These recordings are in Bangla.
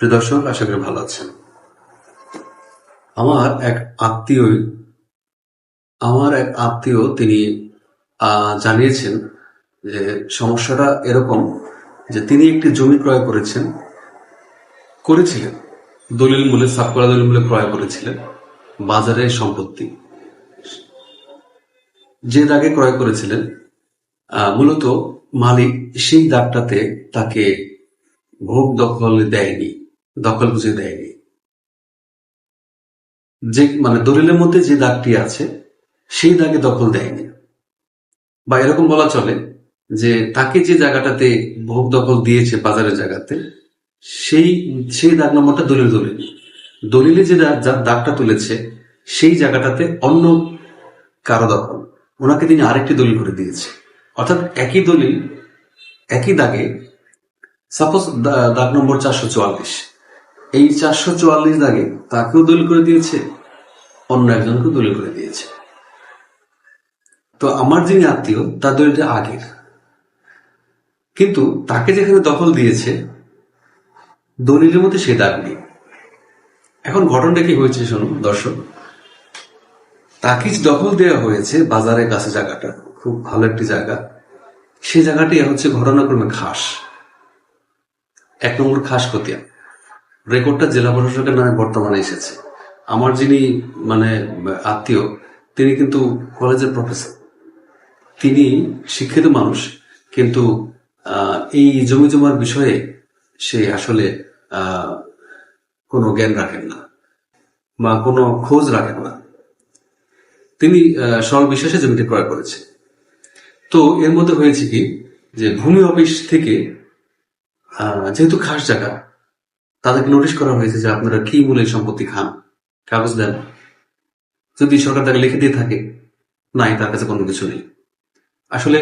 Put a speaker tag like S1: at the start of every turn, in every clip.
S1: প্রিয় দর্শক, আশা করি ভালো আছেন। আমার এক আত্মীয়, আমার এক আত্মীয় তিনি জানিয়েছেন যে সমস্যাটা এরকম যে তিনি একটি জমি ক্রয় করেছেন, করেছিলেন। দলিল মূল্যে সাবকরা দলিল মূল্যে ক্রয় করেছিলেন, বাজারে সম্পত্তি। যে দাগে ক্রয় করেছিলেন মূলত মালিক সেই দাগটাতে তাকে ভোগ দখল দেয়নি। দখল বুঝে দেয়নি। যে মানে দলিলের মধ্যে যে দাগটি আছে, সেই দাগে দখল দেয়নি। বা এরকম বলা চলে যে, তাকে যে জায়গাটাতে ভোগ দখল দিয়েছে বাজারের জায়গাতে, সেই সেই দাগ নম্বরটা দলিল দলিল। দলিলে যে দাগটা তুলেছে, সেই জায়গাটাতে অন্য কারও দখল। ওনাকে তিনি আরেকটি দলিল করে দিয়েছে। অর্থাৎ একই দলিল, একই দাগে সাপোজ দাগ নম্বর চারশো চুয়াল্লিশ। এই চারশো চুয়াল্লিশ দাগে তাকেও দলিল করে দিয়েছে, অন্য একজনকেও দলিল করে দিয়েছে। তো আমার যিনি আত্মীয়, তার দলিলটা আগের। কিন্তু তাকে যেখানে দখল দিয়েছে, দলিলের মধ্যে সে দাগ নেই। এখন ঘটনাটা কি হয়েছে শুনুন দর্শক? তাকে দখল দেওয়া হয়েছে বাজারের কাছে জায়গাটা, খুব ভালো একটি জায়গা, সে জায়গাটি হচ্ছে ঘটনাক্রমে খাস। এক নম্বর খাস খতিয়া রেকর্ডটা জেলা প্রশাসকের নামে বর্তমানে এসেছে। আমার যিনি মানে আত্মীয় তিনি কিন্তু কলেজের প্রফেসর তিনি শিক্ষিত মানুষ কিন্তু এই জমি জমার বিষয়ে সে আসলে কোনো জ্ঞান রাখেন না বা কোনো খোঁজ রাখেন না। তিনি আহ, সরল বিশ্বাসে জমিটি ক্রয় করেছে। তো এর মধ্যে হয়েছে কি যে ভূমি অফিস থেকে যেহেতু খাস জায়গা তাদেরকে নোটিশ করা হয়েছে যে আপনারা কি মূল্যের সম্পত্তি খান? কাগজ দেন। যদি সরকার তাকে লিখে দিয়ে থাকে, নাই, তার কাছে কোনো কিছু নেই। আসলে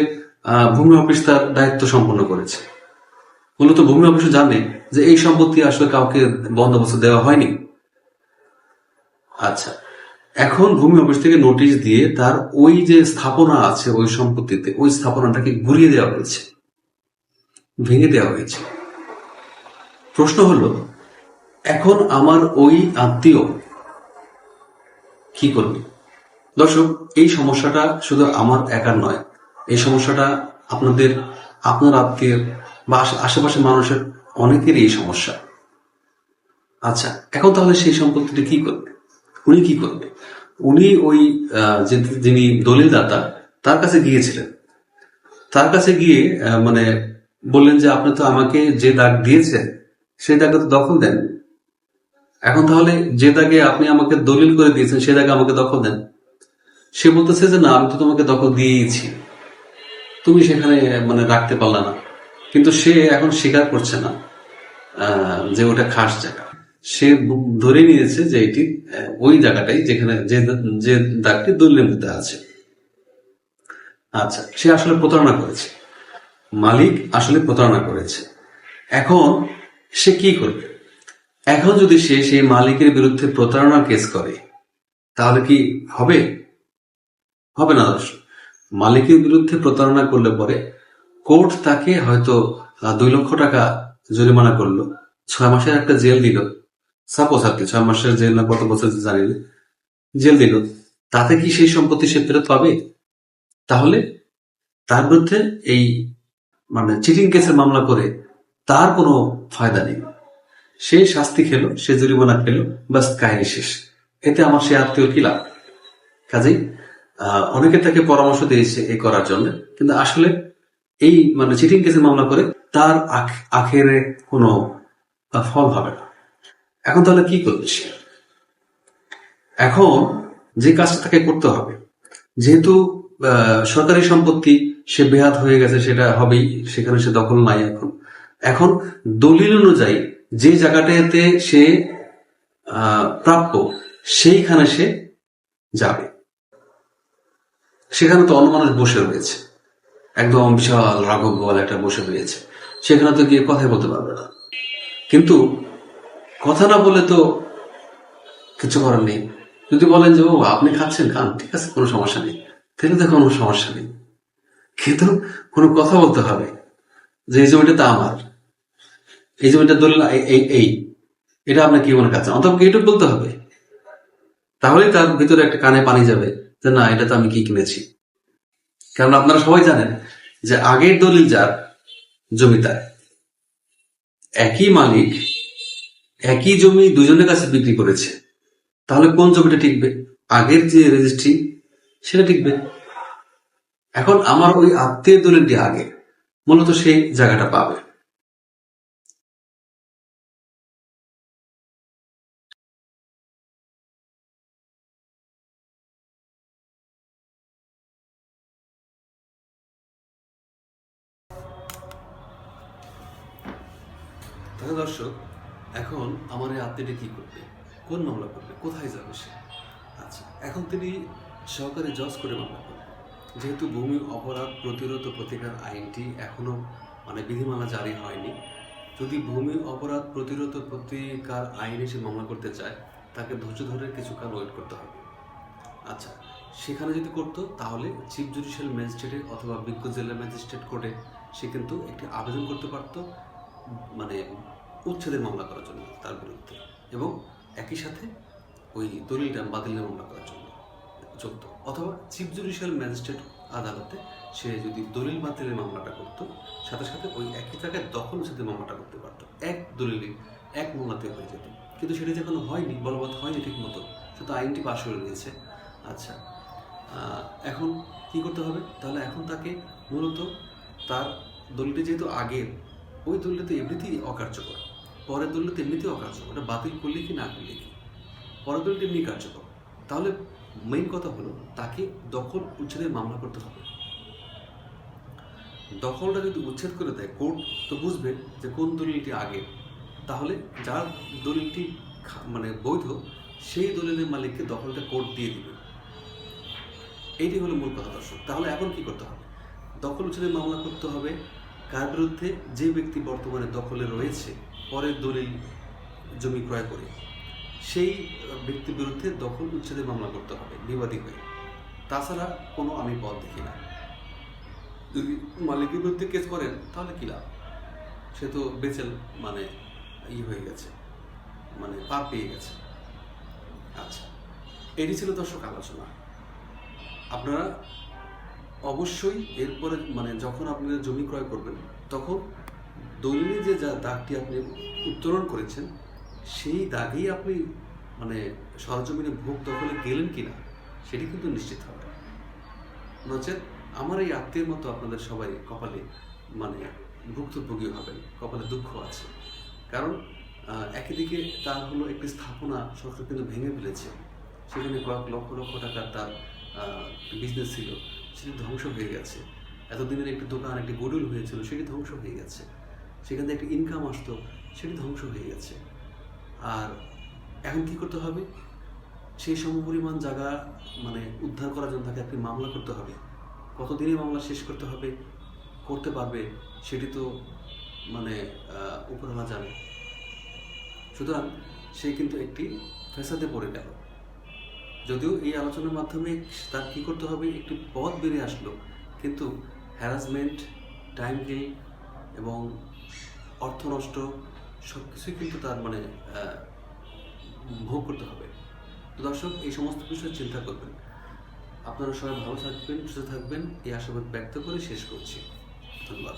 S1: ভূমি অফিস তার দায়িত্ব সম্পন্ন করেছে। মূলত ভূমি অফিস জানে যে এই সম্পত্তি আসলে কাউকে বন্দোবস্ত দেওয়া হয়নি। আচ্ছা এখন ভূমি অফিস থেকে নোটিশ দিয়ে তার ওই যে স্থাপনা আছে ওই সম্পত্তিতে, ওই স্থাপনাটাকে ঘুরিয়ে দেওয়া হয়েছে। ভেঙে দেওয়া হয়েছে। প্রশ্ন হলো, এখন আমার ওই আত্মীয় কি করবে? দর্শক, এই সমস্যাটা শুধু আমার একার নয়, এই সমস্যাটা আপনাদের, আপনার আত্মীয় বা আশেপাশের মানুষের অনেকেরই এই সমস্যা। আচ্ছা এখন তাহলে সেই সম্পত্তিটা কি করবে? উনি কি করবে? উনি ওই যিনি দলিলদাতা, তার কাছে গিয়েছিলেন। তার কাছে গিয়ে মানে বললেন যে, আপনি তো আমাকে যে দাগ দিয়েছেন সেই দাগে তো দখল দেন। এখন তাহলে যে দাগে আপনি আমাকে দলিল করে দিয়েছেন সে দাগে আমাকে দখল দেন? সে বলতেছে যে, না, আমি তো তোমাকে দখল দিয়েছি তুমি সেখানে মানে রাখতে পারলে না। কিন্তু সে এখন স্বীকার করছে না যে ওটা খাস জায়গা। সে ধরে নিয়েছে যে এটি ওই জায়গাটাই যেখানে যে যে দাগটি দলিলের মধ্যে আছে। আচ্ছা সে আসলে প্রতারণা করেছে। মালিক আসলে প্রতারণা করেছে। এখন সে কি করবে? এখন যদি সে সেই মালিকের বিরুদ্ধে প্রতারণা কেস করে, তাহলে কি হবে? হবে না দর্শক মালিকের বিরুদ্ধে প্রতারণা করলে পরে কোর্ট তাকে হয়তো দুই লক্ষ টাকা জরিমানা করল, ছয় মাসের একটা জেল দিল সাপোজ আর কি ছয় মাসের জেল না কত বছর জানি না জেল দিল তাতে কি সেই সম্পত্তি সে ফেরত পাবে? তাহলে তার বিরুদ্ধে এই মানে চিটিং কেসের মামলা করে তার কোনো ফায়দা নেই। সে শাস্তি খেলো, সে জরিমানা খেলো বাস কাহিনী শেষ। এতে আমার সে আত্মীয় কি লাভ? কাজেই অনেকে তাকে পরামর্শ দিয়েছে এ করার জন্য, কিন্তু আসলে এই মানে চিটিং কেসের মামলা করে তার আখ- আখেরে কোনো ফল হবে না। এখন তাহলে কি করবে সে? এখন যে কাজটা তাকে করতে হবে, যেহেতু সরকারি সম্পত্তি সে বেহাত হয়ে গেছে, সেটা হবেই, সেখানে সে দখল নাই এখন। এখন দলিল অনুযায়ী যে জায়গাটাতে সে প্রাপ্য, সেইখানে সে যাবে। সেখানে তো অন্য মানুষ বসে রয়েছে। একদম বিশাল রাঘব গোয়াল একটা বসে রয়েছে। সেখানে তো গিয়ে কথাই বলতে পারবে না। কিন্তু কথা না বলে তো কিছু করার নেই। যদি বলেন যে, ও, আপনি খাচ্ছেন, খান, ঠিক আছে, কোনো সমস্যা নেই। তাহলে তো কোনো সমস্যা নেই। কিন্তু কোনো কথা বলতে হবে। যে এই জমিটা তো আমার। এই জমিটা দলিল, এই- এটা আপনার কি মনে করছেন? অথবা এইটুকু বলতে হবে। তাহলেই তার ভিতরে একটা কানে পানি যাবে যে না, এটা তো আমি কি কিনেছি। কারণ আপনারা সবাই জানেন যে আগের দলিল যার জমি তার। একই মালিক একই জমি দুজনের কাছে বিক্রি করেছে। তাহলে কোন জমিটা টিকবে? আগের যে রেজিস্ট্রি সেটা টিকবে। এখন আমার ওই আত্মীয় দলিলটি আগে। মূলত সেই জায়গাটা পাবে। তাহলে দর্শক, এখন আমার এই আত্মীয়টি কী করবে? কোন মামলা করবে? কোথায় যাবে সে? আচ্ছা এখন তিনি সহকারী জজ করে মামলা করবে যেহেতু ভূমি অপরাধ প্রতিরোধ প্রতিকার আইনটি এখনও মানে বিধিমালা জারি হয়নি, যদি ভূমি অপরাধ প্রতিরোধ প্রতিকার আইনে সে মামলা করতে চায়, তাকে ধৈর্য ধরে কিছুকাল ওয়েট করতে হবে। আচ্ছা সেখানে যদি করতো, তাহলে চিফ জুডিশিয়াল ম্যাজিস্ট্রেটে অথবা বিজ্ঞ জেলা ম্যাজিস্ট্রেট কোর্টে সে কিন্তু একটি আবেদন করতে পারতো মানে উচ্ছেদের মামলা করার জন্য তার বিরুদ্ধে এবং একই সাথে ওই দলিলটা বাতিলের মামলা করার জন্য চলতো অথবা চিফ জুডিশিয়াল ম্যাজিস্ট্রেট আদালতে সে যদি দলিল বাতিলের মামলাটা করতো, সাথে সাথে ওই একই জায়গায় দখল সাথে মামলাটা করতে পারতো। এক দলিলে এক মামলাতে হয়ে যেত। কিন্তু সেটা যে এখনও হয়নি, বলবৎ হয়নি ঠিক মতো। শুধু আইনটি পাশ হয়ে রয়েছে আচ্ছা এখন কি করতে হবে? তাহলে এখন তাকে মূলত তার দলিলটি যেহেতু আগের ওই দলিলটা এমনিতেই অকার্যকর, পরের দলিল এমনিতেই অকার্যকর, ওটা বাতিল করলে কি না করলে কি? পরের দলিলটা এমনি কার্যকর। তাহলে মেইন কথা হলো তাকে দখল উচ্ছেদের মামলা করতে হবে। দখলটা যদি উচ্ছেদ করে দেয় কোর্ট, তো বুঝবে যে কোন দলিলটি আগে। তাহলে যার দলিলটি মানে বৈধ, সেই দলিলের মালিককে দখলটা কোর্ট দিয়ে দিবে। এইটি হলো মূল কথা দর্শক। তাহলে এখন কি করতে হবে? দখল উচ্ছেদের মামলা করতে হবে। কার বিরুদ্ধে যে ব্যক্তি বর্তমানে দখলে রয়েছে, পরের দলিল জমি ক্রয় করে, সেই ব্যক্তির বিরুদ্ধে দখল উচ্ছেদের মামলা করতে হবে, বিবাদী হয়ে। তাছাড়া কোনো আমি পথ দেখি না। যদি মালিকের বিরুদ্ধে কেস করেন, তাহলে কী লাভ? সে তো বেচেল মানে ই হয়ে গেছে মানে পার পেয়ে গেছে। আচ্ছা এটি ছিল দর্শক আলোচনা। আপনারা অবশ্যই এরপরে মানে যখন আপনারা জমি ক্রয় করবেন তখন দলিলে যে যা দাগটি আপনি উত্তোলন করেছেন সেই দাগেই আপনি মানে সরজমিনে ভোগ দখলে গেলেন কি না সেটি কিন্তু নিশ্চিত হবে। নচেত আমার এই আত্মীয়ের মতো আপনাদের সবাই কপালে মানে ভুক্তভোগী হবেন কপালে দুঃখ আছে। কারণ আহ, একদিকে তার হলো একটি স্থাপনা সরকার কিন্তু ভেঙে ফেলেছে। সেখানে কয়েক লক্ষ লক্ষ টাকার তার বিজনেস ছিল। সেটি ধ্বংস হয়ে গেছে। এতদিনের একটি দোকান, একটি গোডুল হয়েছিল, সেটি ধ্বংস হয়ে গেছে। সেখান থেকে একটা ইনকাম আসতো, সেটি ধ্বংস হয়ে গেছে। আর এখন কি করতে হবে? সেই সমপরিমাণ জায়গা মানে উদ্ধার করার জন্য তাকে একটি মামলা করতে হবে। কতদিনে মামলা শেষ করতে হবে? করতে পারবে, সেটি তো মানে উপরওয়ালা জানে। সুতরাং সে কিন্তু একটি ফেসাদে পড়ে গেল। যদিও এই আলোচনার মাধ্যমে তার কি করতে হবে, একটি পথ বেরিয়ে আসলো। কিন্তু হ্যারাসমেন্ট টাইম কিল এবং অর্থ নষ্ট সব কিছুই কিন্তু তার মানে ভোগ করতে হবে। তো দর্শক, এই সমস্ত বিষয়ে চিন্তা করবেন। আপনারা সবাই ভালো থাকবেন, সুস্থ থাকবেন। এই আশাবাদ ব্যক্ত করে শেষ করছি। ধন্যবাদ।